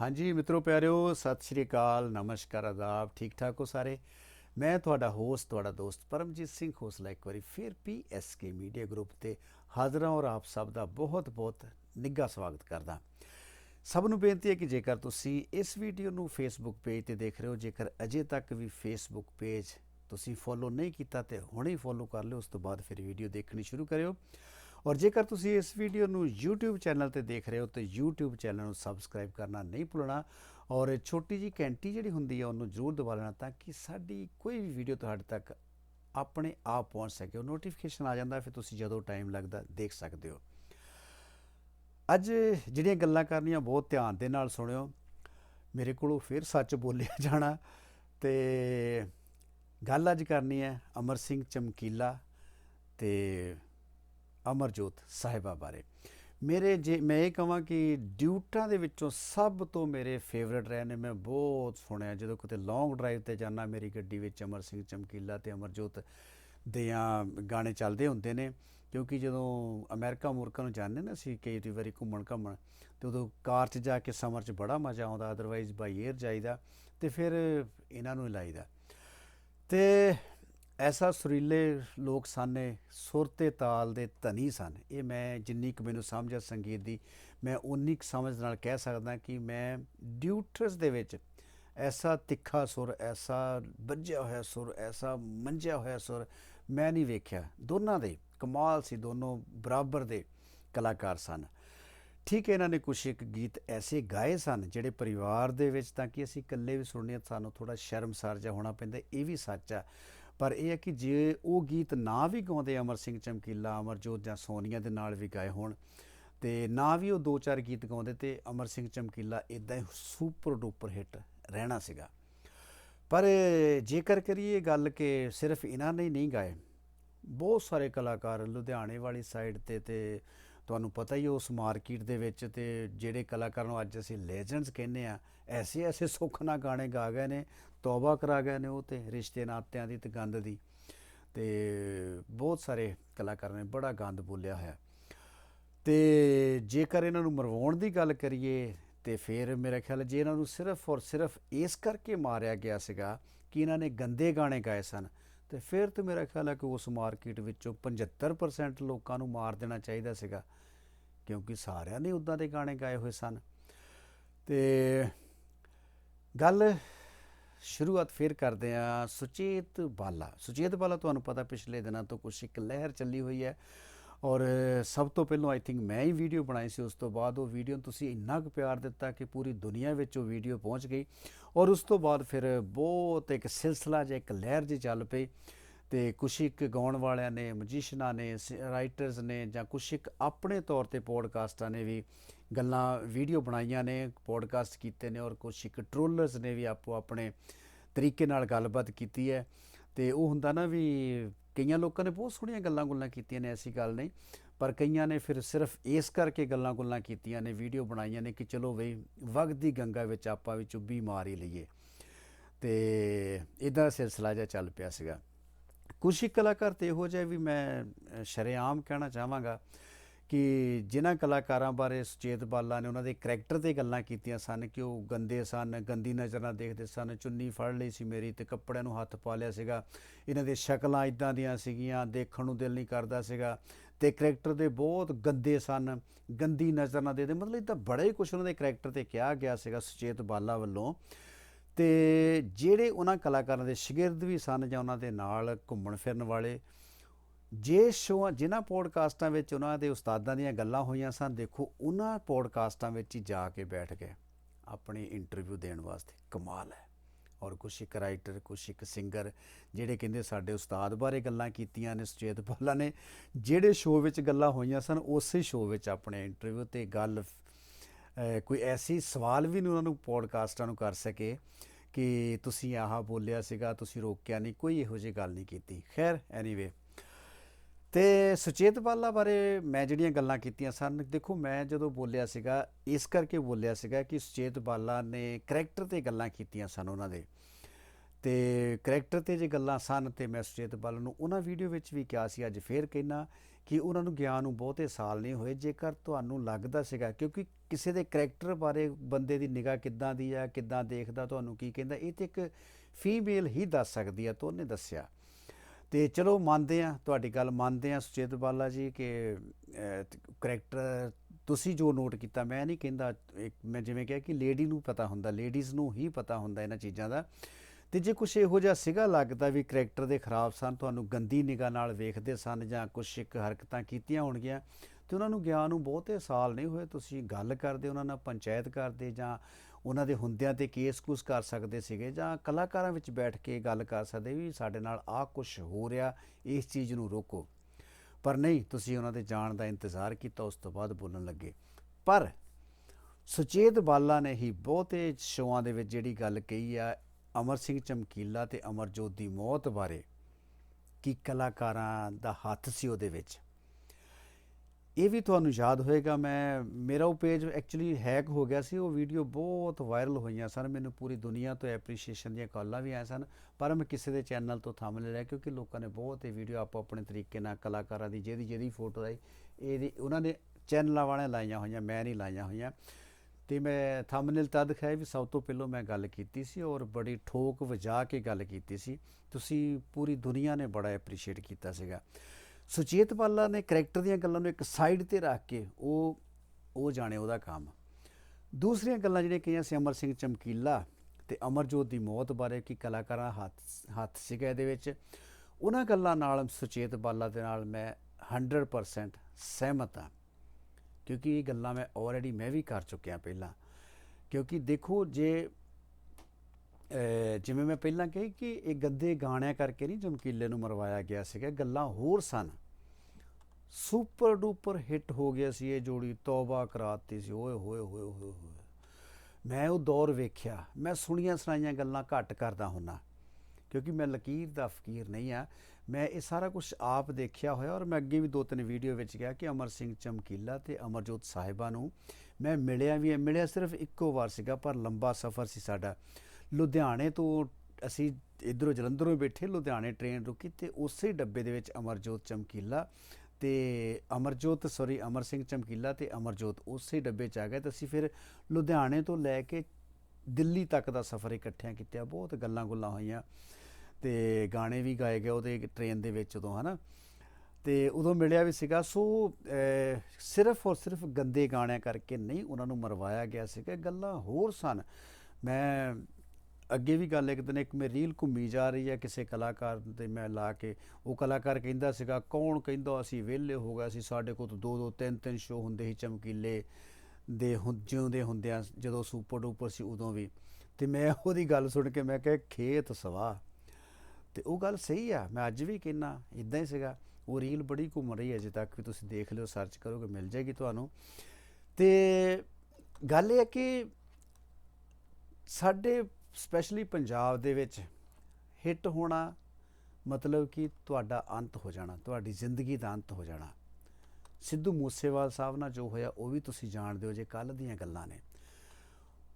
ਹਾਂਜੀ ਮਿੱਤਰੋ, ਪਿਆਰਿਓ, ਸਤਿ ਸ਼੍ਰੀ ਅਕਾਲ, ਨਮਸਕਾਰ, ਆਦਾਬ ਠੀਕ ਠਾਕ ਹੋ ਸਾਰੇ? ਮੈਂ ਤੁਹਾਡਾ ਹੋਸਟ ਤੁਹਾਡਾ ਦੋਸਤ ਪਰਮਜੀਤ ਸਿੰਘ ਖੋਸਲਾ ਇੱਕ ਵਾਰੀ ਫਿਰ ਪੀਐਸਕੇ ਮੀਡੀਆ ਗਰੁੱਪ ਤੇ ਹਾਜ਼ਰ ਹਾਂ ਔਰ ਆਪ ਸਭ ਦਾ ਬਹੁਤ ਬਹੁਤ ਨਿੱਘਾ ਸਵਾਗਤ ਕਰਦਾ ਸਭ ਨੂੰ ਬੇਨਤੀ ਹੈ ਕਿ ਜੇਕਰ ਤੁਸੀਂ ਇਸ ਵੀਡੀਓ ਨੂੰ ਫੇਸਬੁੱਕ ਪੇਜ ਤੇ ਦੇਖ ਰਹੇ ਹੋ, ਜੇਕਰ ਅਜੇ ਤੱਕ ਵੀ ਫੇਸਬੁੱਕ ਪੇਜ ਤੁਸੀਂ ਫੋਲੋ ਨਹੀਂ ਕੀਤਾ ਤੇ ਹੁਣੇ ਫੋਲੋ ਕਰ ਲਿਓ, ਉਸ ਤੋਂ ਬਾਅਦ ਫਿਰ ਵੀਡੀਓ ਦੇਖਣੀ ਸ਼ੁਰੂ ਕਰਿਓ। ਔਰ ਜੇਕਰ ਤੁਸੀਂ ਇਸ ਵੀਡੀਓ ਨੂੰ YouTube ਚੈਨਲ ਤੇ ਦੇਖ ਰਹੇ ਹੋ, ਤਾਂ YouTube ਚੈਨਲ ਨੂੰ ਸਬਸਕ੍ਰਾਈਬ ਕਰਨਾ ਨਹੀਂ ਭੁੱਲਣਾ ਔਰ ਛੋਟੀ ਜੀ ਘੰਟੀ ਜਿਹੜੀ ਹੁੰਦੀ ਹੈ ਉਹਨੂੰ ਜ਼ਰੂਰ ਦਬਾ ਲੈਣਾ ਤਾਂ ਕਿ ਸਾਡੀ ਕੋਈ ਵੀ ਵੀਡੀਓ ਤੁਹਾਡੇ ਤੱਕ ਆਪਣੇ ਆਪ ਪਹੁੰਚ ਸਕੇ। ਉਹ ਨੋਟੀਫਿਕੇਸ਼ਨ ਆ ਜਾਂਦਾ, ਫਿਰ ਤੁਸੀਂ ਜਦੋਂ ਟਾਈਮ ਲੱਗਦਾ ਦੇਖ ਸਕਦੇ ਹੋ। ਅੱਜ ਜਿਹੜੀਆਂ ਗੱਲਾਂ ਕਰਨੀਆਂ, ਬਹੁਤ ਧਿਆਨ ਦੇ ਨਾਲ ਸੁਣਿਓ। ਮੇਰੇ ਕੋਲੋਂ ਫਿਰ ਸੱਚ ਬੋਲਿਆ ਜਾਣਾ ਤੇ ਗੱਲ ਅੱਜ ਕਰਨੀ ਹੈ ਅਮਰ ਸਿੰਘ ਚਮਕੀਲਾ ਤੇ ਅਮਰਜੋਤ ਸਾਹਿਬਾ ਬਾਰੇ। ਮੇਰੇ ਜੇ, ਮੈਂ ਇਹ ਕਹਾਂ ਕਿ ਡਿਊਟਾਂ ਦੇ ਵਿੱਚੋਂ ਸਭ ਤੋਂ ਮੇਰੇ ਫੇਵਰਿਟ ਰਹੇ ਨੇ। ਮੈਂ ਬਹੁਤ ਸੁਣਿਆ, ਜਦੋਂ ਕਿਤੇ ਲੌਂਗ ਡਰਾਈਵ ਤੇ ਜਾਣਾ ਮੇਰੀ ਗੱਡੀ ਵਿੱਚ ਅਮਰ ਸਿੰਘ ਚਮਕੀਲਾ ਤੇ ਅਮਰਜੋਤ ਦੇ ਆ ਗਾਣੇ ਚੱਲਦੇ ਹੁੰਦੇ ਨੇ। ਕਿਉਂਕਿ ਜਦੋਂ ਅਮਰੀਕਾ ਮੁਰਕਾਂ ਨੂੰ ਜਾਂਦੇ ਨਾ ਅਸੀਂ ਕਈ ਵਾਰੀ ਘੁੰਮਣ ਘੁੰਮਣ, ਤੇ ਉਦੋਂ ਕਾਰ 'ਚ ਜਾ ਕੇ ਸਮਰ 'ਚ ਬੜਾ ਮਜ਼ਾ ਆਉਂਦਾ ਅਦਰਵਾਈਜ਼ ਬਾਈ 에ਅਰ ਜਾਈਦਾ ਤੇ ਫਿਰ ਇਹਨਾਂ ਨੂੰ ਲਾਈਦਾ। ਤੇ ਐਸਾ ਸੁਰੀਲੇ ਲੋਕ ਸਨ, ਸੁਰ ਤੇ ਤਾਲ ਦੇ ਧਨੀ ਸਨ। ਇਹ ਮੈਂ ਜਿੰਨੀ ਕੁ ਮੈਨੂੰ ਸਮਝ ਆ ਸੰਗੀਤ ਦੀ, ਮੈਂ ਉਨੀ ਕੁ ਸਮਝ ਨਾਲ ਕਹਿ ਸਕਦਾ ਕਿ ਮੈਂ ਡਿਊਟਰਸ ਦੇ ਵਿੱਚ ਐਸਾ ਤਿੱਖਾ ਸੁਰ, ਐਸਾ ਵੱਜਿਆ ਹੋਇਆ ਸੁਰ, ਐਸਾ ਮੰਝਿਆ ਹੋਇਆ ਸੁਰ ਮੈਂ ਨਹੀਂ ਵੇਖਿਆ। ਦੋਨਾਂ ਦੇ ਕਮਾਲ ਸੀ, ਦੋਨੋਂ ਬਰਾਬਰ ਦੇ ਕਲਾਕਾਰ ਸਨ। ਠੀਕ ਹੈ ਇਹਨਾਂ ਨੇ ਕੁਝ ਇੱਕ ਗੀਤ ਐਸੇ ਗਾਏ ਸਨ ਜਿਹੜੇ ਪਰਿਵਾਰ ਦੇ ਵਿੱਚ ਤਾਂ ਕਿ ਅਸੀਂ ਇਕੱਲੇ ਵੀ ਸੁਣਨੇ ਸਾਨੂੰ ਥੋੜਾ ਸ਼ਰਮਸਾਰ ਜਿਹਾ ਹੋਣਾ ਪੈਂਦਾ, ਇਹ ਵੀ ਸੱਚ ਆ। ਪਰ ਇਹ ਹੈ ਕਿ ਜੇ ਉਹ ਗੀਤ ਨਾ ਵੀ ਗਾਉਂਦੇ ਅਮਰ ਸਿੰਘ ਚਮਕੀਲਾ, ਅਮਰਜੋਤ ਜਾਂ ਸੋਨੀਆ ਦੇ ਨਾਲ ਵੀ ਗਾਏ ਹੋਣ, ਤੇ ਨਾ ਵੀ ਉਹ ਦੋ ਚਾਰ ਗੀਤ ਗਾਉਂਦੇ ਤੇ ਅਮਰ ਸਿੰਘ ਚਮਕੀਲਾ ਇਦਾਂ ਹੀ ਸੁਪਰ ਡੂਪਰ ਹਿੱਟ ਰਹਿਣਾ ਸੀਗਾ। ਪਰ ਜੇਕਰ ਕਰੀਏ ਗੱਲ ਕਿ ਸਿਰਫ ਇਹਨਾਂ ਨੇ ਨਹੀਂ ਗਾਏ, ਬਹੁਤ ਸਾਰੇ ਕਲਾਕਾਰ ਲੁਧਿਆਣੇ ਵਾਲੀ ਸਾਈਡ ਤੇ ਤੇ ਤੁਹਾਨੂੰ ਪਤਾ ਹੀ ਉਸ ਮਾਰਕੀਟ ਦੇ ਵਿੱਚ ਤੇ ਜਿਹੜੇ ਕਲਾਕਾਰ ਨੂੰ ਅੱਜ ਅਸੀਂ ਲੈਜੈਂਡਸ ਕਹਿੰਦੇ ਆ, ਐਸੇ ਐਸੇ ਸੁੱਖ ਨਾਲ ਗਾਣੇ ਗਾ ਗਏ ਨੇ, ਤੌਬਾ ਕਰਾ ਗਏ ਨੇ ਉਹ ਤੇ ਰਿਸ਼ਤੇ ਨਾਤਿਆਂ ਦੀ ਤੇ ਗੰਦ ਦੀ ਤੇ ਬਹੁਤ ਸਾਰੇ ਕਲਾਕਾਰਾਂ ਨੇ ਬੜਾ ਗੰਦ ਬੋਲਿਆ ਹੋਇਆ। ਤੇ ਜੇਕਰ ਇਹਨਾਂ ਨੂੰ ਮਰਵਾਉਣ ਦੀ ਗੱਲ ਕਰੀਏ ਤੇ ਫਿਰ ਮੇਰਾ ਖਿਆਲ ਜੇ ਇਹਨਾਂ ਨੂੰ ਸਿਰਫ ਔਰ ਸਿਰਫ ਇਸ ਕਰਕੇ ਮਾਰਿਆ ਗਿਆ ਸੀਗਾ ਕਿ ਇਹਨਾਂ ਨੇ ਗੰਦੇ ਗਾਣੇ ਗਾਏ ਸਨ ਤੇ ਫਿਰ ਤੇ ਮੇਰਾ ਖਿਆਲ ਹੈ ਕਿ ਉਸ ਮਾਰਕੀਟ ਵਿੱਚੋਂ 75% ਲੋਕਾਂ ਨੂੰ ਮਾਰ ਦੇਣਾ ਚਾਹੀਦਾ ਸੀਗਾ, ਕਿਉਂਕਿ ਸਾਰਿਆਂ ਨੇ ਉਦਾਂ ਦੇ ਗਾਣੇ ਗਾਏ ਹੋਏ ਸਨ। ਤੇ ਗੱਲ ਸ਼ੁਰੂਆਤ ਫਿਰ ਕਰਦੇ ਆ ਸੁਚੇਤ ਬਾਲਾ। ਸੁਚੇਤ ਬਾਲਾ ਤੁਹਾਨੂੰ ਪਤਾ ਪਿਛਲੇ ਦਿਨਾਂ ਤੋਂ ਕੁਛ ਇੱਕ ਲਹਿਰ ਚੱਲੀ ਹੋਈ ਹੈ। ਔਰ ਸਭ ਤੋਂ ਪਹਿਲਾਂ ਆਈ ਥਿੰਕ ਮੈਂ ਹੀ ਵੀਡੀਓ ਬਣਾਈ ਸੀ, ਉਸ ਤੋਂ ਬਾਅਦ ਉਹ ਵੀਡੀਓ ਨੂੰ ਤੁਸੀਂ ਇੰਨਾ ਕੁ ਪਿਆਰ ਦਿੱਤਾ ਕਿ ਪੂਰੀ ਦੁਨੀਆ ਵਿੱਚ ਉਹ ਵੀਡੀਓ ਪਹੁੰਚ ਗਈ। ਔਰ ਉਸ ਤੋਂ ਬਾਅਦ ਫਿਰ ਬਹੁਤ ਇੱਕ ਸਿਲਸਿਲਾ ਜਿਹਾ ਇੱਕ ਲਹਿਰ ਜੀ ਚੱਲ ਪਈ ਤੇ ਕੁਛ ਇੱਕ ਗਾਉਣ ਵਾਲਿਆਂ ਨੇ ਮਜੀਸ਼ਨਾਂ ਨੇ ਰਾਈਟਰਸ ਨੇ ਜਾਂ ਕੁਛ ਇੱਕ ਆਪਣੇ ਤੌਰ ਤੇ ਪੋਡਕਾਸਟਾਂ ਨੇ ਵੀ ਗੱਲਾਂ ਵੀਡੀਓ ਬਣਾਈਆਂ ਨੇ ਪੋਡਕਾਸਟ ਕੀਤੇ ਨੇ ਔਰ ਕੁਛ ਇੱਕ ਟ੍ਰੋਲਰਸ ਨੇ ਵੀ ਆਪੋ ਆਪਣੇ ਤਰੀਕੇ ਨਾਲ ਗੱਲਬਾਤ ਕੀਤੀ ਹੈ। ਤੇ ਉਹ ਹੁੰਦਾ ਨਾ ਵੀ ਕਈਆਂ ਲੋਕਾਂ ਨੇ ਬਹੁਤ ਸੋਹਣੀਆਂ ਗੱਲਾਂ ਗੁੱਲਾਂ ਕੀਤੀਆਂ ਨੇ ਐਸੀ ਗੱਲ ਨਹੀਂ, ਪਰ ਕਈਆਂ ਨੇ ਫਿਰ ਸਿਰਫ ਇਸ ਕਰਕੇ ਗੱਲਾਂ ਗੁੱਲਾਂ ਕੀਤੀਆਂ ਨੇ, ਵੀਡੀਓ ਬਣਾਈਆਂ ਨੇ ਕਿ ਚਲੋ ਬਈ ਵਗਦੀ ਗੰਗਾ ਵਿੱਚ ਆਪਾਂ ਵੀ ਚੁੱਭੀ ਮਾਰ ਹੀ ਲਈਏ। ਤੇ ਇਦਾਂ ਸਿਲਸਿਲਾ ਜਿਹਾ ਚੱਲ ਪਿਆ ਸੀਗਾ। ਕੁਝ ਕਲਾਕਾਰ ਤੇ ਇਹੋ ਜਿਹਾ ਵੀ ਮੈਂ ਸ਼ਰੇਆਮ ਕਹਿਣਾ ਚਾਹਾਂਗਾ ਕਿ ਜਿਨ੍ਹਾਂ ਕਲਾਕਾਰਾਂ ਬਾਰੇ ਸੁਚੇਤ ਬਾਲਾ ਨੇ ਉਹਨਾਂ ਦੇ ਕਰੈਕਟਰ ਤੇ ਗੱਲਾਂ ਕੀਤੀਆਂ ਸਨ ਕਿ ਉਹ ਗੰਦੇ ਸਨ, ਗੰਦੀ ਨਜ਼ਰ ਨਾਲ ਦੇਖਦੇ ਸਨ, ਚੁੰਨੀ ਫੜ ਲਈ ਸੀ ਮੇਰੀ ਤੇ ਕੱਪੜਿਆਂ ਨੂੰ ਹੱਥ ਪਾ ਲਿਆ ਸੀਗਾ। ਇਹਨਾਂ ਦੇ ਸ਼ਕਲਾਂ ਇਦਾਂ ਦੀਆਂ ਸੀਗੀਆਂ, ਦੇਖਣ ਨੂੰ ਦਿਲ ਨਹੀਂ ਕਰਦਾ ਸੀਗਾ ਤੇ ਕਰੈਕਟਰ ਦੇ ਬਹੁਤ ਗੰਦੇ ਸਨ, ਗੰਦੀ ਨਜ਼ਰ ਨਾਲ ਦੇਖਦੇ, ਮਤਲਬ ਇਹ ਤਾਂ ਬੜਾ ਹੀ ਕੁਝ ਉਹਨਾਂ ਦੇ ਕਰੈਕਟਰ ਤੇ ਕਿਹਾ ਗਿਆ ਸੀਗਾ ਸੁਚੇਤ ਬਾਲਾ ਵੱਲੋਂ। ਤੇ ਜਿਹੜੇ ਉਹਨਾਂ ਕਲਾਕਾਰਾਂ ਦੇ ਸ਼ਾਗਿਰਦ ਵੀ ਸਨ ਜਾਂ ਉਹਨਾਂ ਦੇ ਨਾਲ ਘੁੰਮਣ ਫਿਰਨ ਵਾਲੇ ਜੇ ਸ਼ੋਆਂ, ਜਿਨ੍ਹਾਂ ਪੋਡਕਾਸਟਾਂ ਵਿੱਚ ਉਹਨਾਂ ਦੇ ਉਸਤਾਦਾਂ ਦੀਆਂ ਗੱਲਾਂ ਹੋਈਆਂ ਸਨ, ਦੇਖੋ, ਉਹਨਾਂ ਪੋਡਕਾਸਟਾਂ ਵਿੱਚ ਹੀ ਜਾ ਕੇ ਬੈਠ ਗਏ ਆਪਣੀ ਇੰਟਰਵਿਊ ਦੇਣ ਵਾਸਤੇ। ਕਮਾਲ ਹੈ। ਔਰ ਕੁਛ ਇੱਕ ਰਾਈਟਰ, ਕੁਛ ਇੱਕ ਸਿੰਗਰ, ਜਿਹੜੇ ਕਹਿੰਦੇ ਸਾਡੇ ਉਸਤਾਦ ਬਾਰੇ ਗੱਲਾਂ ਕੀਤੀਆਂ ਨੇ, ਸੁਚੇਤ ਬਾਲਾ ਨੇ, ਜਿਹੜੇ ਸ਼ੋਅ ਵਿੱਚ ਗੱਲਾਂ ਹੋਈਆਂ ਸਨ, ਉਸੇ ਸ਼ੋਅ ਵਿੱਚ ਆਪਣੇ ਇੰਟਰਵਿਊ ਤੇ ਗੱਲ ਕੋਈ ਐਸੀ ਸਵਾਲ ਵੀ ਨਹੀਂ ਉਹਨਾਂ ਨੂੰ ਪੋਡਕਾਸਟਾਂ ਨੂੰ ਕਰ ਸਕੇ ਕਿ ਤੁਸੀਂ ਆਹ ਬੋਲਿਆ ਸੀਗਾ, ਤੁਸੀਂ ਰੋਕਿਆ ਨਹੀਂ, ਕੋਈ ਇਹੋ ਜਿਹੀ ਗੱਲ ਨਹੀਂ ਕੀਤੀ। ਖੈਰ ਐਨੀਵੇ ਤੇ ਸੁਚੇਤ ਬਾਲਾ ਬਾਰੇ ਮੈਂ ਜਿਹੜੀਆਂ ਗੱਲਾਂ ਕੀਤੀਆਂ ਸਨ, ਦੇਖੋ ਮੈਂ ਜਦੋਂ ਬੋਲਿਆ ਸੀਗਾ, ਇਸ ਕਰਕੇ ਬੋਲਿਆ ਸੀਗਾ ਕਿ ਸੁਚੇਤ ਬਾਲਾ ਨੇ ਕਰੈਕਟਰ ਤੇ ਗੱਲਾਂ ਕੀਤੀਆਂ ਸਨ ਉਹਨਾਂ ਦੇ। ਤੇ ਕਰੈਕਟਰ ਤੇ ਜੇ ਗੱਲਾਂ ਸਨ ਤੇ ਮੈਂ ਸੁਚੇਤ ਬਾਲਾ ਨੂੰ ਉਹਨਾਂ ਵੀਡੀਓ ਵਿੱਚ ਵੀ ਕਿਹਾ ਸੀ, ਅੱਜ ਫੇਰ ਕਹਿਣਾ ਕਿ ਉਹਨਾਂ ਨੂੰ ਗਿਆਨ ਨੂੰ ਬਹੁਤੇ ਸਾਲ ਨਹੀਂ ਹੋਏ, ਜੇਕਰ ਤੁਹਾਨੂੰ ਲੱਗਦਾ ਸੀਗਾ, ਕਿਉਂਕਿ ਕਿਸੇ ਦੇ ਕੈਰੈਕਟਰ ਬਾਰੇ ਬੰਦੇ ਦੀ ਨਿਗਾਹ ਕਿੱਦਾਂ ਦੀ ਆ, ਕਿੱਦਾਂ ਦੇਖਦਾ, ਤੁਹਾਨੂੰ ਕੀ ਕਹਿੰਦਾ, ਇਹ ਤੇ ਇੱਕ ਫੀਮੇਲ ਹੀ ਦੱਸ ਸਕਦੀ ਆ, ਤਾਂ ਉਹਨੇ ਦੱਸਿਆ। ਤੇ ਚਲੋ ਮੰਨਦੇ ਆ ਤੁਹਾਡੀ ਗੱਲ ਮੰਨਦੇ ਆ ਸੁਚੇਤ ਬਾਲਾ ਜੀ ਕਿ ਕਰੈਕਟਰ ਤੁਸੀਂ ਜੋ ਨੋਟ ਕੀਤਾ, ਮੈਂ ਨਹੀਂ ਕਹਿੰਦਾ ਇੱਕ, ਮੈਂ ਜਿਵੇਂ ਕਿਹਾ ਕਿ ਲੇਡੀ ਨੂੰ ਪਤਾ ਹੁੰਦਾ ਲੇਡੀਜ਼ ਨੂੰ ਹੀ ਪਤਾ ਹੁੰਦਾ ਇਹਨਾਂ ਚੀਜ਼ਾਂ ਦਾ। ਤੇ ਜੇ ਕੁਝ ਇਹੋ ਜਿਹਾ ਸੀਗਾ ਲੱਗਦਾ ਵੀ ਕਰੈਕਟਰ ਦੇ ਖਰਾਬ ਸਨ, ਤੁਹਾਨੂੰ ਗੰਦੀ ਨਿਗਾਹ ਨਾਲ ਵੇਖਦੇ ਸਨ ਜਾਂ ਕੁਝ ਇੱਕ ਹਰਕਤਾਂ ਕੀਤੀਆਂ ਹੋਣਗੀਆਂ, ਤੇ ਉਹਨਾਂ ਨੂੰ ਗਿਆਨ ਨੂੰ ਬਹੁਤੇ ਸਾਲ ਨਹੀਂ ਹੋਏ ਤੁਸੀਂ ਗੱਲ ਕਰਦੇ, ਉਹਨਾਂ ਨਾਲ ਪੰਚਾਇਤ ਕਰਦੇ ਜਾਂ ਉਹਨਾਂ ਦੇ ਹੁੰਦਿਆਂ ਤੇ ਕੇਸ ਕੁਸ ਕਰ ਸਕਦੇ ਸੀਗੇ ਜਾਂ ਕਲਾਕਾਰਾਂ ਵਿੱਚ ਬੈਠ ਕੇ ਗੱਲ ਕਰ ਸਕਦੇ ਵੀ ਸਾਡੇ ਨਾਲ ਆਹ ਕੁਝ ਹੋ ਰਿਹਾ, ਇਸ ਚੀਜ਼ ਨੂੰ ਰੋਕੋ। ਪਰ ਨਹੀਂ, ਤੁਸੀਂ ਉਹਨਾਂ ਦੇ ਜਾਣ ਦਾ ਇੰਤਜ਼ਾਰ ਕੀਤਾ, ਉਸ ਤੋਂ ਬਾਅਦ ਬੋਲਣ ਲੱਗੇ। ਪਰ ਸੁਚੇਤ ਬਾਲਾ ਨੇ ਹੀ ਬਹੁਤੇ ਸ਼ੋਆਂ ਦੇ ਵਿੱਚ ਜਿਹੜੀ ਗੱਲ ਕਹੀ ਆ, ਅਮਰ ਸਿੰਘ ਚਮਕੀਲਾ ਤੇ ਅਮਰਜੋਤ ਦੀ ਮੌਤ ਬਾਰੇ, ਕਿ ਕਲਾਕਾਰਾਂ ਦਾ ਹੱਥ ਸੀ ਉਹਦੇ ਵਿੱਚ? ਇਹ ਵੀ ਤੁਹਾਨੂੰ ਯਾਦ ਹੋਏਗਾ, ਮੈਂ, ਮੇਰਾ ਉਹ ਪੇਜ ਐਕਚੁਅਲੀ ਹੈਕ ਹੋ ਗਿਆ ਸੀ, ਉਹ ਵੀਡੀਓ ਬਹੁਤ ਵਾਇਰਲ ਹੋਈਆਂ ਸਨ, ਮੈਨੂੰ ਪੂਰੀ ਦੁਨੀਆ ਤੋਂ ਐਪਰੀਸ਼ੀਏਸ਼ਨ ਦੀਆਂ ਕਾਲਾਂ ਵੀ ਆਈਆਂ ਸਨ, ਪਰ ਮੈਂ ਕਿਸੇ ਦੇ ਚੈਨਲ ਤੋਂ ਥੰਮ ਲਿਆ, ਕਿਉਂਕਿ ਲੋਕਾਂ ਨੇ ਬਹੁਤ ਇਹ ਵੀਡੀਓ ਆਪੋ ਆਪਣੇ ਤਰੀਕੇ ਨਾਲ ਕਲਾਕਾਰਾਂ ਦੀ, ਜਿਹਦੀ ਜਿਹਦੀ ਫੋਟੋ ਆਈ, ਇਹਦੀ, ਉਹਨਾਂ ਨੇ ਚੈਨਲਾਂ ਵਾਲਿਆਂ ਲਾਈਆਂ ਹੋਈਆਂ, ਮੈਂ ਨਹੀਂ ਲਾਈਆਂ ਹੋਈਆਂ। ਤੇ ਮੈਂ ਥੰਬਨੇਲ ਤਾਂ ਦਿਖਾਇਆ ਵੀ ਸਭ ਤੋਂ ਪਹਿਲਾਂ ਮੈਂ ਗੱਲ ਕੀਤੀ ਸੀ ਔਰ ਬੜੀ ਠੋਕ ਵਜਾ ਕੇ ਗੱਲ ਕੀਤੀ ਸੀ, ਤੁਸੀਂ ਪੂਰੀ ਦੁਨੀਆ ਨੇ ਬੜਾ ਐਪਰੀਸ਼ੀਏਟ ਕੀਤਾ ਸੀਗਾ। ਸੁਚੇਤ ਬਾਲਾ ਨੇ ਕੈਰੈਕਟਰ ਦੀਆਂ ਗੱਲਾਂ ਨੂੰ ਇੱਕ ਸਾਈਡ ਤੇ ਰੱਖ ਕੇ ਉਹ ਉਹ ਜਾਣੇ ਉਹਦਾ ਕੰਮ। ਦੂਸਰੀਆਂ ਗੱਲਾਂ ਜਿਹੜੀਆਂ ਕਹੀਆਂ ਸੀ ਅਮਰ ਸਿੰਘ ਚਮਕੀਲਾ ਤੇ ਅਮਰਜੋਤ ਦੀ ਮੌਤ ਬਾਰੇ ਕਿ ਕਲਾਕਾਰਾਂ ਹੱਥ ਹੱਥ ਸੀਗਾ ਇਹਦੇ ਵਿੱਚ, ਉਹਨਾਂ ਗੱਲਾਂ ਨਾਲ ਸੁਚੇਤ ਬਾਲਾ ਦੇ ਨਾਲ ਮੈਂ 100% ਸਹਿਮਤ ਹਾਂ। ਕਿਉਂਕਿ ਇਹ ਗੱਲਾਂ ਮੈਂ ਆਲਰੇਡੀ ਮੈਂ ਵੀ ਕਰ ਚੁੱਕਿਆ ਪਹਿਲਾਂ। ਕਿਉਂਕਿ ਦੇਖੋ ਜੇ ਜਿਵੇਂ ਮੈਂ ਪਹਿਲਾਂ ਕਹੀ ਕਿ ਇਹ ਗੱਦੇ ਗਾਣਿਆਂ ਕਰਕੇ ਨਹੀਂ ਚਮਕੀਲੇ ਨੂੰ ਮਰਵਾਇਆ ਗਿਆ ਸੀਗਾ ਗੱਲਾਂ ਹੋਰ ਸਨ। ਸੁਪਰ ਡੂਪਰ ਹਿੱਟ ਹੋ ਗਿਆ ਸੀ ਇਹ ਜੋੜੀ, ਤੌਬਾ ਕਰਾਤੀ ਸੀ। ਓਏ, ਹੋਏ ਹੋਏ ਹੋਏ ਹੋਏ। ਮੈਂ ਉਹ ਦੌਰ ਵੇਖਿਆ। ਮੈਂ ਸੁਣੀਆਂ ਸੁਣਾਈਆਂ ਗੱਲਾਂ ਘੱਟ ਕਰਦਾ ਹੁੰਨਾ, ਕਿਉਂਕਿ ਮੈਂ ਲਕੀਰ ਦਾ ਫਕੀਰ ਨਹੀਂ ਆ। ਮੈਂ ਇਹ ਸਾਰਾ ਕੁਝ ਆਪ ਦੇਖਿਆ ਹੋਇਆ ਔਰ ਮੈਂ ਅੱਗੇ ਵੀ ਦੋ ਤਿੰਨ ਵੀਡੀਓ ਵਿੱਚ ਗਿਆ ਕਿ ਅਮਰ ਸਿੰਘ ਚਮਕੀਲਾ ਤੇ ਅਮਰਜੋਤ ਸਾਹਿਬਾ ਨੂੰ ਮੈਂ ਮਿਲਿਆ ਵੀ ਹੈ। ਮਿਲਿਆ ਸਿਰਫ ਇੱਕੋ ਵਾਰ ਸੀਗਾ, ਪਰ ਲੰਬਾ ਸਫ਼ਰ ਸੀ ਸਾਡਾ। ਲੁਧਿਆਣੇ ਤੋਂ ਅਸੀਂ ਇਧਰੋਂ ਜਲੰਧਰੋਂ ਬੈਠੇ, ਲੁਧਿਆਣੇ ਟ੍ਰੇਨ ਰੁਕੀ ਤੇ ਉਸੇ ਡੱਬੇ ਦੇ ਵਿੱਚ ਅਮਰਜੋਤ ਚਮਕੀਲਾ ਤੇ ਅਮਰਜੋਤ ਸੌਰੀ ਅਮਰ ਸਿੰਘ ਚਮਕੀਲਾ ਤੇ ਅਮਰਜੋਤ ਉਸੇ ਡੱਬੇ 'ਚ ਆ ਗਏ ਤੇ ਅਸੀਂ ਫਿਰ ਲੁਧਿਆਣੇ ਤੋਂ ਲੈ ਕੇ ਦਿੱਲੀ ਤੱਕ ਦਾ ਸਫ਼ਰ ਇਕੱਠਿਆਂ ਕੀਤਾ ਬਹੁਤ ਗੱਲਾਂ ਗੁੱਲਾਂ ਹੋਈਆਂ ਤੇ ਗਾਣੇ ਵੀ ਗਾਏ ਗਏ ਉਹਦੇ ਟ੍ਰੇਨ ਦੇ ਵਿੱਚ ਉਦੋਂ, ਹਨਾ। ਤੇ ਉਦੋਂ ਮਿਲਿਆ ਵੀ ਸੀਗਾ, ਸੋ ਸਿਰਫ ਔਰ ਸਿਰਫ ਗੰਦੇ ਗਾਣਿਆਂ ਕਰਕੇ ਨਹੀਂ, ਉਹਨਾਂ ਨੂੰ ਮਰਵਾਇਆ ਗਿਆ ਸੀਗਾ ਗੱਲਾਂ ਹੋਰ ਸਨ। ਮੈਂ ਅੱਗੇ ਵੀ ਗੱਲ ਇੱਕ ਦਿਨ ਇੱਕ ਮੇਰੀ ਰੀਲ ਘੁੰਮੀ ਜਾ ਰਹੀ ਹੈ, ਕਿਸੇ ਕਲਾਕਾਰ ਤੇ ਮੈਂ ਲਾ ਕੇ, ਉਹ ਕਲਾਕਾਰ ਕਹਿੰਦਾ ਸੀਗਾ, ਕੌਣ ਕਹਿੰਦਾ ਅਸੀਂ ਵਿਹਲੇ ਹੋ ਗਏ ਸੀ ਸਾਡੇ ਕੋਲ ਤਾਂ ਦੋ ਦੋ, ਤਿੰਨ ਤਿੰਨ ਸ਼ੋਅ ਹੁੰਦੇ ਸੀ, ਚਮਕੀਲੇ ਦੇ ਹੁੰ- ਜਿਉਂਦੇ ਹੁੰਦਿਆਂ ਜਦੋਂ ਸੁਪਰ ਡੂਪਰ ਸੀ ਉਦੋਂ ਵੀ। ਤੇ ਮੈਂ ਉਹਦੀ ਗੱਲ ਸੁਣ ਕੇ ਮੈਂ ਕਿਹਾ, ਖੇਤ ਸਵਾ। ਤੇ ਉਹ ਗੱਲ ਸਹੀ ਆ, ਮੈਂ ਅੱਜ ਵੀ ਕਹਿਣਾ ਇਦਾਂ ਹੀ ਸੀਗਾ। ਉਹ ਰੀਲ ਬੜੀ ਘੁੰਮ ਰਹੀ ਹੈ, ਅਜੇ ਤੱਕ ਵੀ ਤੁਸੀਂ ਦੇਖ ਲਿਓ ਸਰਚ ਕਰੋਗੇ, ਮਿਲ ਜਾਏਗੀ ਤੁਹਾਨੂੰ। ਤੇ ਗੱਲ ਇਹ ਹੈ ਕਿ ਸਾਡੇ ਸਪੈਸ਼ਲੀ ਪੰਜਾਬ ਦੇ ਵਿੱਚ ਹਿੱਟ ਹੋਣਾ ਮਤਲਬ ਕਿ ਤੁਹਾਡਾ ਅੰਤ ਹੋ ਜਾਣਾ, ਤੁਹਾਡੀ ਜ਼ਿੰਦਗੀ ਦਾ ਅੰਤ ਹੋ ਜਾਣਾ। ਸਿੱਧੂ ਮੂਸੇਵਾਲ ਸਾਹਿਬ ਨਾਲ ਜੋ ਹੋਇਆ, ਉਹ ਵੀ ਤੁਸੀਂ ਜਾਣਦੇ ਹੋ ਜੇ ਕੱਲ ਦੀਆਂ ਗੱਲਾਂ ਨੇ।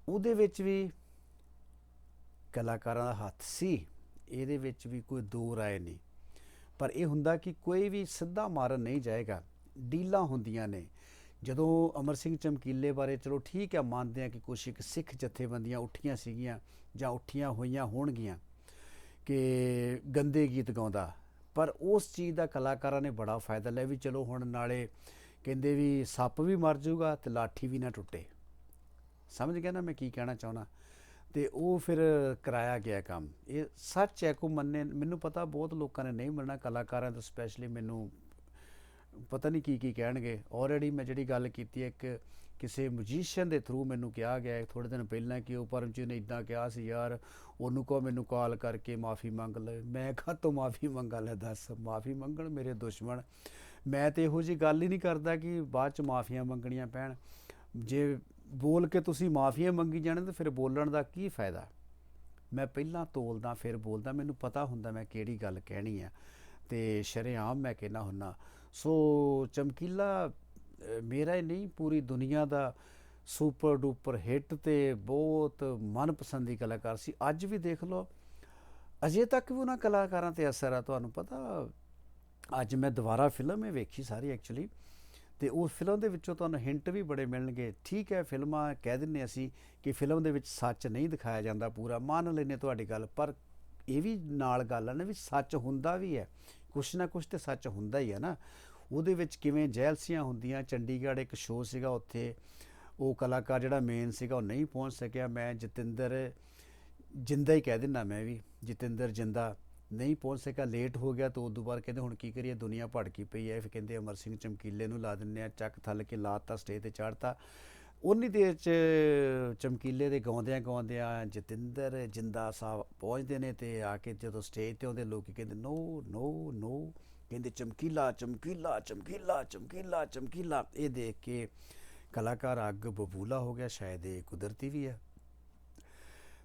ਉਹਦੇ ਵਿੱਚ ਵੀ ਕਲਾਕਾਰਾਂ ਦਾ ਹੱਥ ਸੀ, ਇਹਦੇ ਵਿੱਚ ਵੀ ਕੋਈ ਦੋ ਰਾਏ ਨਹੀਂ। ਪਰ ਇਹ ਹੁੰਦਾ ਕਿ ਕੋਈ ਵੀ ਸਿੱਧਾ ਮਾਰਨ ਨਹੀਂ ਜਾਏਗਾ, ਡੀਲਾਂ ਹੁੰਦੀਆਂ ਨੇ। ਜਦੋਂ ਅਮਰ ਸਿੰਘ ਚਮਕੀਲੇ ਬਾਰੇ ਚਲੋ ਠੀਕ ਹੈ ਮੰਨਦੇ ਆ ਕਿ ਕੁਛ ਇੱਕ ਸਿੱਖ ਜਥੇਬੰਦੀਆਂ ਉੱਠੀਆਂ ਸੀਗੀਆਂ ਜਾਂ ਉੱਠੀਆਂ ਹੋਈਆਂ ਹੋਣਗੀਆਂ ਕਿ ਗੰਦੇ ਗੀਤ ਗਾਉਂਦਾ। ਪਰ ਉਸ ਚੀਜ਼ ਦਾ ਕਲਾਕਾਰਾਂ ਨੇ ਬੜਾ ਫਾਇਦਾ ਲਿਆ ਵੀ ਚਲੋ ਹੁਣ ਨਾਲੇ ਕਹਿੰਦੇ ਵੀ ਸੱਪ ਵੀ ਮਰ ਜਾਊਗਾ ਤੇ ਲਾਠੀ ਵੀ ਨਾ ਟੁੱਟੇ। ਸਮਝ ਗਿਆ ਨਾ ਮੈਂ ਕੀ ਕਹਿਣਾ ਚਾਹੁੰਦਾ? ਤੇ ਉਹ ਫਿਰ ਕਰਾਇਆ ਗਿਆ ਕੰਮ। ਇਹ ਸੱਚ ਹੈ, ਕੋ ਮੰਨੇ, ਮੈਨੂੰ ਪਤਾ ਬਹੁਤ ਲੋਕਾਂ ਨੇ ਨਹੀਂ ਮੰਨਣਾ ਕਲਾਕਾਰਾਂ ਤੋਂ ਸਪੈਸ਼ਲੀ ਮੈਨੂੰ ਪਤਾ ਨਹੀਂ ਕੀ ਕੀ ਕਹਿਣਗੇ। ਆਲਰੇਡੀ ਮੈਂ ਜਿਹੜੀ ਗੱਲ ਕੀਤੀ ਹੈ, ਇੱਕ ਕਿਸੇ ਮਿਊਜ਼ੀਸ਼ੀਅਨ ਦੇ ਥਰੂ ਮੈਨੂੰ ਕਿਹਾ ਗਿਆ ਥੋੜੇ ਦਿਨ ਪਹਿਲਾਂ ਕਿ ਉਹ ਪਰਮਜੀਤ ਨੇ ਇਦਾਂ ਕਿਹਾ ਸੀ, ਯਾਰ, ਉਹਨੂੰ ਕਹੋ ਮੈਨੂੰ ਕਾਲ ਕਰਕੇ ਮਾਫੀ ਮੰਗ ਲੈ। ਮੈਂ ਕਾਹਤੋਂ ਮਾਫੀ ਮੰਗਾ? ਲੈ ਦੱਸ, ਮਾਫੀ ਮੰਗਣ ਮੇਰੇ ਦੁਸ਼ਮਣ। ਮੈਂ ਤੇ ਇਹੋ ਜੀ ਗੱਲ ਹੀ ਨਹੀਂ ਕਰਦਾ ਕਿ ਬਾਅਦ ਚ ਮਾਫੀਆਂ ਮੰਗਣੀਆਂ ਪੈਣ। ਜੇ ਬੋਲ ਕੇ ਤੁਸੀਂ ਮਾਫੀਆਂ ਮੰਗੀ ਜਾਣੇ, ਤਾਂ ਫਿਰ ਬੋਲਣ ਦਾ ਕੀ ਫਾਇਦਾ? ਮੈਂ ਪਹਿਲਾਂ ਤੋਲਦਾ, ਫਿਰ ਬੋਲਦਾ। ਮੈਨੂੰ ਪਤਾ ਹੁੰਦਾ ਮੈਂ ਕਿਹੜੀ ਗੱਲ ਕਹਿਣੀ ਆ ਤੇ ਸ਼ਰੇਆਮ ਮੈਂ ਕਹਿਣਾ ਹੁੰਨਾ ਸੋ ਚਮਕੀਲਾ ਮੇਰਾ ਹੀ ਨਹੀਂ, ਪੂਰੀ ਦੁਨੀਆ ਦਾ ਸੁਪਰ ਡੂਪਰ ਹਿੱਟ ਤੇ ਬਹੁਤ ਮਨਪਸੰਦੀ ਕਲਾਕਾਰ ਸੀ। ਅੱਜ ਵੀ ਦੇਖ ਲਓ, ਅਜੇ ਤੱਕ ਵੀ ਉਹਨਾਂ ਕਲਾਕਾਰਾਂ ਤੇ ਅਸਰ ਆ, ਤੁਹਾਨੂੰ ਪਤਾ, ਅੱਜ ਮੈਂ ਦੁਬਾਰਾ ਫਿਲਮ ਇਹ ਵੇਖੀ ਸਾਰੀ ਐਕਚੁਅਲੀ ਤੇ ਉਸ ਫਿਲਮ ਦੇ ਵਿੱਚੋਂ ਤੁਹਾਨੂੰ ਹਿੰਟ ਵੀ ਬੜੇ ਮਿਲਣਗੇ। ਠੀਕ ਹੈ, ਫਿਲਮਾਂ ਕਹਿ ਦਿੰਨੇ ਅਸੀਂ ਕਿ ਫਿਲਮ ਦੇ ਵਿੱਚ ਸੱਚ ਨਹੀਂ ਦਿਖਾਇਆ ਜਾਂਦਾ ਪੂਰਾ, ਮੰਨ ਲੈਨੇ ਤੁਹਾਡੀ ਗੱਲ, ਪਰ ਇਹ ਵੀ ਨਾਲ ਗੱਲ ਆ ਨਾ ਵੀ ਸੱਚ ਹੁੰਦਾ ਵੀ ਹੈ। ਕੁਛ ਨਾ ਕੁਛ ਤੇ ਸੱਚ ਹੁੰਦਾ ਹੀ ਹੈ ਨਾ। ਉਹਦੇ ਵਿੱਚ ਕਿਵੇਂ ਜੈਲਸੀਆਂ ਹੁੰਦੀਆਂ, ਚੰਡੀਗੜ੍ਹ ਇੱਕ ਸ਼ੋਅ ਸੀਗਾ ਉੱਥੇ, ਉਹ ਕਲਾਕਾਰ ਜਿਹੜਾ ਮੇਨ ਸੀਗਾ ਉਹ ਨਹੀਂ ਪਹੁੰਚ ਸਕਿਆ। ਮੈਂ ਜਤਿੰਦਰ, ਜਿੰਦਾ ਹੀ ਕਹਿ ਦਿੰਦਾ ਮੈਂ ਵੀ, ਜਤਿੰਦਰ ਜਿੰਦਾ ਨਹੀਂ ਪਹੁੰਚ ਸਕਿਆ ਲੇਟ ਹੋ ਗਿਆ ਤਾਂ ਉਦੋਂ ਬਾਅਦ ਕਹਿੰਦੇ ਹੁਣ ਕੀ ਕਰੀਏ, ਦੁਨੀਆ ਭੜਕੀ ਪਈ ਹੈ ਫਿਰ ਕਹਿੰਦੇ ਅਮਰ ਸਿੰਘ ਚਮਕੀਲੇ ਨੂੰ ਲਾ ਦਿੰਨੇ ਆ, ਚੱਕ ਥੱਲ ਕੇ ਲਾਤਾ ਸਟੇਜ ਤੇ ਚੜਤਾ ਉਨੀ ਦੇਰ ਚ ਚਮਕੀਲੇ ਦੇ ਗਾਉਂਦਿਆਂ ਗਾਉਂਦਿਆਂ ਜਤਿੰਦਰ ਜਿੰਦਾ ਸਾਹਿਬ ਪਹੁੰਚਦੇ ਨੇ ਤੇ ਆ ਕੇ ਜਦੋਂ ਸਟੇਜ ਤੇ ਆਉਂਦੇ ਲੋਕੀ ਕਹਿੰਦੇ, ਨੋ ਨੋ ਨੋ। ਕਹਿੰਦੇ, ਚਮਕੀਲਾ ਚਮਕੀਲਾ ਚਮਕੀਲਾ ਚਮਕੀਲਾ ਚਮਕੀਲਾ। ਇਹ ਦੇਖ ਕੇ ਕਲਾਕਾਰ ਅੱਗ ਬਬੂਲਾ ਹੋ ਗਿਆ, ਸ਼ਾਇਦ ਇਹ ਕੁਦਰਤੀ ਵੀ ਹੈ।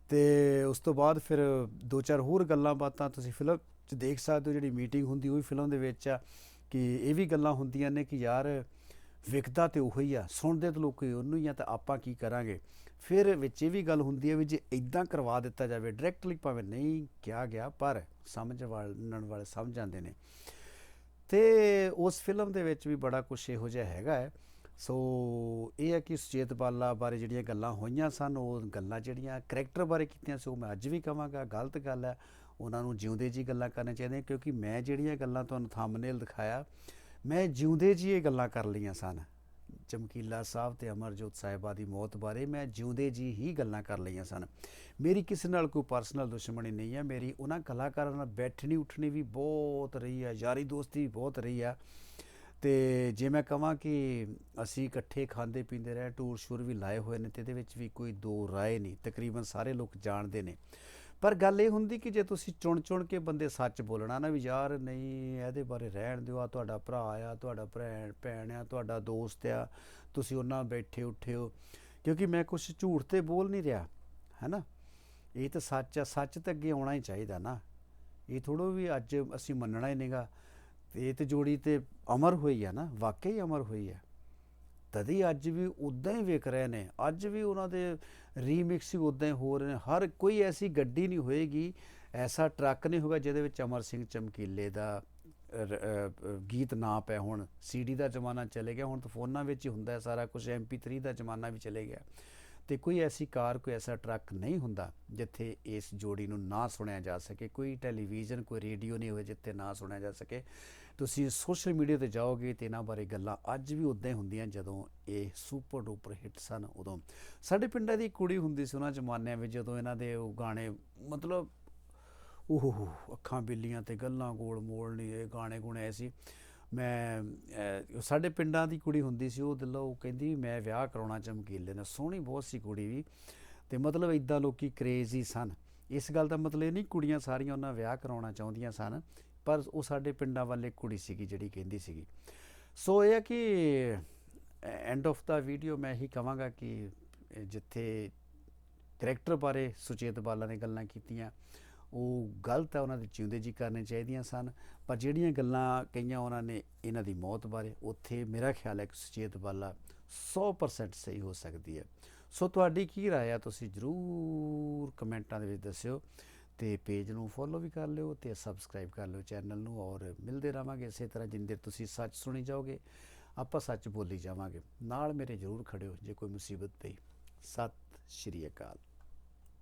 ਤੇ ਉਸ ਤੋਂ ਬਾਅਦ ਫਿਰ ਦੋ ਚਾਰ ਹੋਰ ਗੱਲਾਂ ਬਾਤਾਂ ਤੁਸੀਂ ਫਿਲਮ 'ਚ ਦੇਖ ਸਕਦੇ ਹੋ, ਜਿਹੜੀ ਮੀਟਿੰਗ ਹੁੰਦੀ, ਉਹ ਵੀ ਫਿਲਮ ਦੇ ਵਿੱਚ ਆ, ਕਿ ਇਹ ਵੀ ਗੱਲਾਂ ਹੁੰਦੀਆਂ ਨੇ ਕਿ ਯਾਰ ਵਿਕਦਾ ਤੇ ਉਹੀ ਆ, ਸੁਣਦੇ ਤਾਂ ਲੋਕੀ ਉਹਨੂੰ ਹੀ ਆ, ਤਾਂ ਆਪਾਂ ਕੀ ਕਰਾਂਗੇ? ਫਿਰ ਵਿੱਚ ਇਹ ਵੀ ਗੱਲ ਹੁੰਦੀ ਹੈ ਵੀ ਜੇ ਇਦਾਂ ਕਰਵਾ ਦਿੱਤਾ ਜਾਵੇ ਡਾਇਰੈਕਟਲੀ ਭਾਵੇਂ ਨਹੀਂ ਕਿਹਾ ਗਿਆ, ਪਰ ਸਮਝ ਵਾਲਣ ਵਾਲੇ ਸਮਝ ਜਾਂਦੇ ਨੇ। ਤੇ ਉਸ ਫਿਲਮ ਦੇ ਵਿੱਚ ਵੀ ਬੜਾ ਕੁਝ ਇਹੋ ਜਿਹਾ ਹੈਗਾ ਹੈ। ਸੋ ਇਹ ਹੈ ਕਿ ਸੁਚੇਤ ਬਾਲਾ ਬਾਰੇ ਜਿਹੜੀਆਂ ਗੱਲਾਂ ਹੋਈਆਂ ਸਨ, ਉਹ ਗੱਲਾਂ ਜਿਹੜੀਆਂ ਕਰੈਕਟਰ ਬਾਰੇ ਕੀਤੀਆਂ ਸੀ, ਉਹ ਮੈਂ ਅੱਜ ਵੀ ਕਹਾਂਗਾ, ਗਲਤ ਗੱਲ ਹੈ। ਉਹਨਾਂ ਨੂੰ ਜਿਉਂਦੇ ਜੀ ਗੱਲਾਂ ਕਰਨੀਆਂ ਚਾਹੀਦੀਆਂ, ਕਿਉਂਕਿ ਮੈਂ ਜਿਹੜੀਆਂ ਗੱਲਾਂ ਤੁਹਾਨੂੰ ਥੰਬਨੇਲ ਦਿਖਾਇਆ ਮੈਂ ਜਿਉਂਦੇ ਜੀ ਇਹ ਗੱਲਾਂ ਕਰ ਲਈਆਂ ਸਨ। ਚਮਕੀਲਾ ਸਾਹਿਬ ਤੇ ਅਮਰਜੋਤ ਸਾਹਿਬਾ ਦੀ ਮੌਤ ਬਾਰੇ ਮੈਂ ਜਿਉਂਦੇ ਜੀ ਹੀ ਗੱਲਾਂ ਕਰ ਲਈਆਂ ਸਨ। ਮੇਰੀ ਕਿਸੇ ਨਾਲ ਕੋਈ ਪਰਸਨਲ ਦੁਸ਼ਮਣੀ ਨਹੀਂ ਹੈ। ਮੇਰੀ ਉਹਨਾਂ ਕਲਾਕਾਰਾਂ ਨਾਲ ਬੈਠਣੀ ਉੱਠਣੀ ਵੀ ਬਹੁਤ ਰਹੀ ਹੈ। ਯਾਰੀ ਦੋਸਤੀ ਵੀ ਬਹੁਤ ਰਹੀ ਹੈ। ਤੇ ਜੇ ਮੈਂ ਕਹਾਂ ਕਿ ਅਸੀਂ ਇਕੱਠੇ ਖਾਂਦੇ ਪੀਂਦੇ ਰਹੇ ਟੂਰ ਸ਼ੂਰ ਵੀ ਲਾਏ ਹੋਏ ਨੇ ਤੇ ਇਹਦੇ ਵਿੱਚ ਵੀ ਕੋਈ ਦੋ ਰਾਏ ਨਹੀਂ। ਤਕਰੀਬਨ ਸਾਰੇ ਲੋਕ ਜਾਣਦੇ ਨੇ। ਪਰ ਗੱਲ ਇਹ ਹੁੰਦੀ ਕਿ ਜੇ ਤੁਸੀਂ ਚੁਣ ਚੁਣ ਕੇ ਬੰਦੇ ਸੱਚ ਬੋਲਣਾ ਨਾ ਵੀ ਯਾਰ ਨਹੀਂ, ਇਹਦੇ ਬਾਰੇ ਰਹਿਣ ਦਿਓ ਆ ਤੁਹਾਡਾ ਭਰਾ ਆ, ਤੁਹਾਡਾ ਭੈਣ ਭੈਣ ਆ, ਤੁਹਾਡਾ ਦੋਸਤ ਆ, ਤੁਸੀਂ ਉਹਨਾਂ ਬੈਠੇ ਉੱਠੇ ਹੋ। ਕਿਉਂਕਿ ਮੈਂ ਕੁਝ ਝੂਠ ਤੇ ਬੋਲ ਨਹੀਂ ਰਿਹਾ, ਹੈਨਾ? ਇਹ ਤਾਂ ਸੱਚ ਆ, ਸੱਚ ਤੇ ਅੱਗੇ ਆਉਣਾ ਹੀ ਚਾਹੀਦਾ ਨਾ। ਇਹ ਥੋੜੋ ਵੀ ਅੱਜ ਅਸੀਂ ਮੰਨਣਾ ਹੀ ਨਹੀਂਗਾ। ਇਹ ਤੇ ਜੋੜੀ ਤੇ ਅਮਰ ਹੋਈ ਆ ਨਾ, ਵਾਕਈ ਅਮਰ ਹੋਈ ਹੈ ਤਦੀ ਅੱਜ ਵੀ ਉਦਾਂ ਹੀ ਵਿਕ ਰਹੇ ਨੇ, ਅੱਜ ਵੀ ਉਹਨਾਂ ਦੇ ਰੀਮਿਕਸ ਹੀ ਉਦਾਂ ਹੀ ਹੋ ਰਹੇ ਨੇ। ਹਰ ਕੋਈ ਐਸੀ ਗੱਡੀ ਨਹੀਂ ਹੋਏਗੀ, ਐਸਾ ਟਰੱਕ ਨਹੀਂ ਹੋਗਾ ਜਿਹਦੇ ਵਿੱਚ ਅਮਰ ਸਿੰਘ ਚਮਕੀਲੇ ਦਾ ਗੀਤ ਨਾ ਪਿਆ ਹੁਣ। ਸੀਡੀ ਦਾ ਜ਼ਮਾਨਾ ਚਲੇ ਗਿਆ, ਹੁਣ ਤਾਂ ਫੋਨਾਂ ਵਿੱਚ ਹੀ ਹੁੰਦਾ ਹੈ ਸਾਰਾ ਕੁਝ MP3 ਦਾ ਜ਼ਮਾਨਾ ਵੀ ਚਲੇ ਗਿਆ। ਤੇ ਕੋਈ ਐਸੀ ਕਾਰ, ਕੋਈ ਐਸਾ ਟਰੱਕ ਨਹੀਂ ਹੁੰਦਾ ਜਿੱਥੇ ਇਸ ਜੋੜੀ ਨੂੰ ਨਾ ਸੁਣਿਆ ਜਾ ਸਕੇ, ਕੋਈ ਟੈਲੀਵਿਜ਼ਨ, ਕੋਈ ਰੇਡੀਓ ਨਹੀਂ ਹੋਵੇ ਜਿੱਥੇ ਨਾ ਸੁਣਿਆ ਜਾ ਸਕੇ। ਤੁਸੀਂ ਸੋਸ਼ਲ ਮੀਡੀਆ ਤੇ ਜਾਓਗੇ ਤੇ ਇਹਨਾਂ ਬਾਰੇ ਗੱਲਾਂ ਅੱਜ ਵੀ ਉਦਾਂ ਹੀ ਹੁੰਦੀਆਂ ਜਦੋਂ ਇਹ ਸੁਪਰ ਡੂਪਰ ਹਿੱਟ ਸਨ ਉਦੋਂ। ਸਾਡੇ ਪਿੰਡਾਂ ਦੀ ਕੁੜੀ ਹੁੰਦੀ ਸੀ, ਉਹਨਾਂ ਜ਼ਮਾਨਿਆਂ ਵਿੱਚ ਜਦੋਂ ਇਹਨਾਂ ਦੇ ਉਹ ਗਾਣੇ ਮਤਲਬ ਉਹ ਅੱਖਾਂ ਬਿੱਲੀਆਂ ਤੇ ਗੱਲਾਂ ਗੋਲ ਮੋਲ ਨਹੀਂ ਇਹ ਗਾਣੇ ਗੁਣੇ ਐ ਸੀ। ਮੈਂ ਸਾਡੇ ਪਿੰਡਾਂ ਦੀ ਕੁੜੀ ਹੁੰਦੀ ਸੀ, ਉਹ ਦਿਲੋਂ ਉਹ ਕਹਿੰਦੀ ਵੀ ਮੈਂ ਵਿਆਹ ਕਰਾਉਣਾ ਚਮਕੀਲੇ ਨਾਲ, ਸੋਹਣੀ ਬਹੁਤ ਸੀ ਕੁੜੀ ਵੀ। ਤੇ ਮਤਲਬ ਇਦਾਂ ਲੋਕੀ ਕ੍ਰੇਜ਼ੀ ਸਨ। ਇਸ ਗੱਲ ਦਾ ਮਤਲਬ ਇਹ ਨਹੀਂ ਕੁੜੀਆਂ ਸਾਰੀਆਂ ਉਹਨਾਂ ਵਿਆਹ ਕਰਾਉਣਾ ਚਾਹੁੰਦੀਆਂ ਸਨ, ਪਰ ਉਹ ਸਾਡੇ ਪਿੰਡਾਂ ਵਾਲੇ ਕੁੜੀ ਸੀਗੀ ਜਿਹੜੀ ਕਹਿੰਦੀ ਸੀਗੀ। ਸੋ ਇਹ ਹੈ ਕਿ ਐਂਡ ਆਫ ਦਾ ਵੀਡੀਓ ਮੈਂ ਇਹੀ ਕਹਾਂਗਾ ਕਿ ਜਿੱਥੇ ਕਰੈਕਟਰ ਬਾਰੇ ਸੁਚੇਤ ਬਾਲਾ ਨੇ ਗੱਲਾਂ ਕੀਤੀਆਂ ਉਹ ਗਲਤ ਹੈ, ਉਹਨਾਂ ਦੇ ਜਿਉਂਦੇ ਜੀ ਕਰਨੇ ਚਾਹੀਦੀਆਂ ਸਨ। ਪਰ ਜਿਹੜੀਆਂ ਗੱਲਾਂ ਕਹੀਆਂ ਉਹਨਾਂ ਨੇ ਇਹਨਾਂ ਦੀ ਮੌਤ ਬਾਰੇ, ਉੱਥੇ ਮੇਰਾ ਖਿਆਲ ਹੈ ਕਿ ਸੁਚੇਤ ਬਾਲਾ 100% ਸਹੀ ਹੋ ਸਕਦੀ ਹੈ। ਸੋ ਤੁਹਾਡੀ ਕੀ ਰਾਏ ਆ, ਤੁਸੀਂ ਜਰੂਰ ਕਮੈਂਟਾਂ ਦੇ ਵਿੱਚ ਦੱਸਿਓ ਤੇ ਪੇਜ ਨੂੰ ਫੋਲੋ ਵੀ ਕਰ ਲਿਓ ਤੇ ਸਬਸਕ੍ਰਾਈਬ ਕਰ ਲਿਓ ਚੈਨਲ ਨੂੰ ਔਰ ਮਿਲਦੇ ਰਹਾਂਗੇ ਇਸੇ ਤਰ੍ਹਾਂ ਜਿੰਦੇ ਤੁਸੀਂ ਸੱਚ ਸੁਣੀ ਜਾਓਗੇ, ਆਪਾਂ ਸੱਚ ਬੋਲੀ ਜਾਵਾਂਗੇ। ਨਾਲ ਮੇਰੇ ਜਰੂਰ ਖੜਿਓ ਜੇ ਕੋਈ ਮੁਸੀਬਤ ਪਈ। ਸਤਿ ਸ਼੍ਰੀ ਅਕਾਲ।